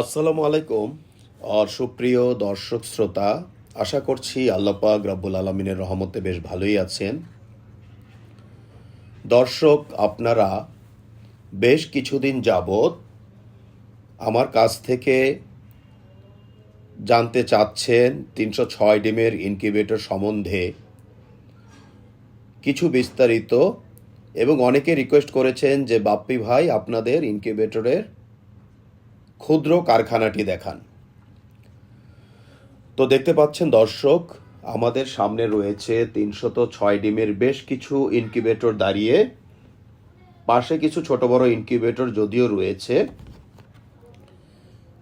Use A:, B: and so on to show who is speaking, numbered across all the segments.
A: আসসালামু আলাইকুম। আর সুপ্রিয় দর্শক শ্রোতা, আশা করছি আল্লাপাক রব্বুল আলমিনের রহমতে বেশ ভালোই আছেন। দর্শক, আপনারা বেশ কিছুদিন যাবৎ আমার কাছ থেকে জানতে চাচ্ছেন তিনশো ছয় ডিমের ইনকিউবেটর সম্বন্ধে কিছু বিস্তারিত এবং অনেকে রিকোয়েস্ট করেছেন যে, বাপ্পি ভাই, আপনাদের ইনকিউবেটরের ক্ষুদ্র কারখানাটি দেখান। তো দেখতে পাচ্ছেন দর্শক, আমাদের সামনে রয়েছে তিনশত ছয় ডিমের বেশ কিছু ইনকিউবেটর দাঁড়িয়ে। পাশে কিছু ছোট বড় ইনকিউবেটর যদিও রয়েছে।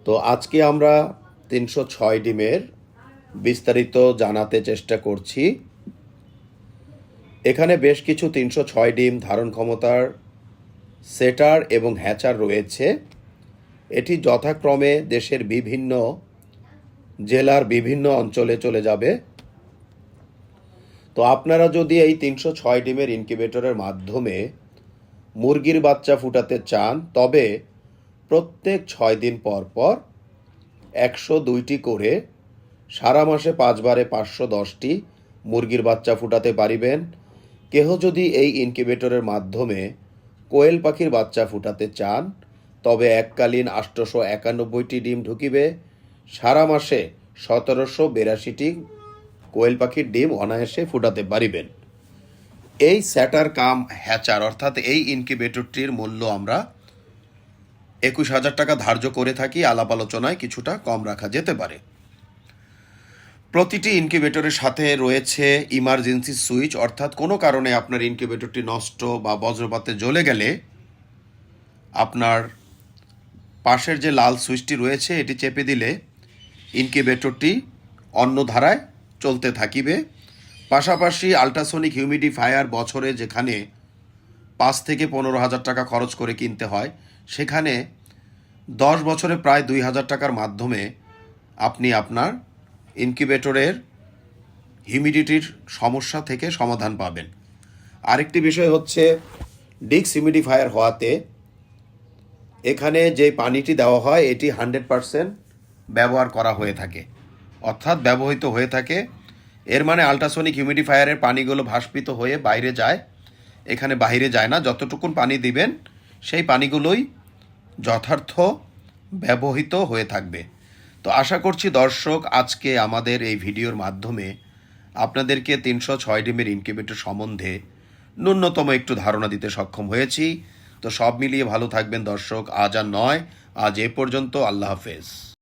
A: তো আজকে আমরা তিনশো ছয় ডিমের বিস্তারিত জানাতে চেষ্টা করছি। এখানে বেশ কিছু তিনশো ছয় ডিম ধারণ ক্ষমতার সেটার এবং হ্যাচার রয়েছে। এটি যথাক্রমে দেশের বিভিন্ন জেলার বিভিন্ন অঞ্চলে চলে যাবে। তো আপনারা যদি এই তিনশো ছয় ডিমের ইনকিউবেটরের মাধ্যমে মুরগির বাচ্চা ফুটাতে চান, তবে প্রত্যেক ছয় দিন পর পর একশো দুইটি করে সারা মাসে পাঁচবারে পাঁচশো দশটি মুরগির বাচ্চা ফুটাতে পারিবেন। কেহ যদি এই ইনকিউবেটরের মাধ্যমে কোয়েল পাখির বাচ্চা ফুটাতে চান তবে এককালীন আষ্টশো একানব্বইটি ডিম ঢুকিবে। সারা মাসে সতেরোশো বিরাশিটি কোয়েল পাখির ডিম অনায়াসে ফুটাতে পারিবেন। এই স্যাটার কাম হ্যাচার, অর্থাৎ এই ইনকিউবেটরটির মূল্য আমরা একুশ হাজার টাকা ধার্য করে থাকি আলাপ আলোচনায় কিছুটা কম রাখা যেতে পারে। প্রতিটি ইনকিউবেটরের সাথে রয়েছে ইমার্জেন্সি সুইচ, অর্থাৎ কোনো কারণে আপনার ইনকিউবেটরটি নষ্ট বা বজ্রপাতে জ্বলে গেলে আপনার পাশের যে লাল সুইচটি রয়েছে, এটি চেপে দিলে ইনকিউবেটরটি অন্য ধারায় চলতে থাকিবে। পাশাপাশি আল্ট্রাসোনিক হিউমিডিফায়ার বছরে যেখানে পাঁচ থেকে পনেরো হাজার টাকা খরচ করে কিনতে হয়, সেখানে দশ বছরে প্রায় দুই হাজার টাকার মাধ্যমে আপনি আপনার ইনকিউবেটরের হিউমিডিটির সমস্যা থেকে সমাধান পাবেন। আরেকটি বিষয় হচ্ছে ডিক্স হিউমিডিফায়ার হওয়াতে এখানে যে পানিটি দেওয়া হয়, এটি হান্ড্রেড পারসেন্ট ব্যবহার করা হয়ে থাকে। অর্থাৎ ব্যবহৃত হয়ে থাকে। এর মানে আল্ট্রাসোনিক হিউমিডিফায়ারের পানিগুলো ভাস্পিত হয়ে বাইরে যায়। এখানে বাইরে যায় না। যতটুকুন পানি দিবেন, সেই পানিগুলোই যথার্থ ব্যবহৃত হয়ে থাকবে। তো আশা করছি দর্শক, আজকে আমাদের এই ভিডিওর মাধ্যমে আপনাদেরকে তিনশো ছয় ডিমের ইনকিউবেটর সম্বন্ধে ন্যূনতম একটু ধারণা দিতে সক্ষম হয়েছি। তো সব মিলিয়ে ভালো থাকবেন দর্শক। আজ আর নয় আজ এ পর্যন্ত আল্লাহ হাফেজ।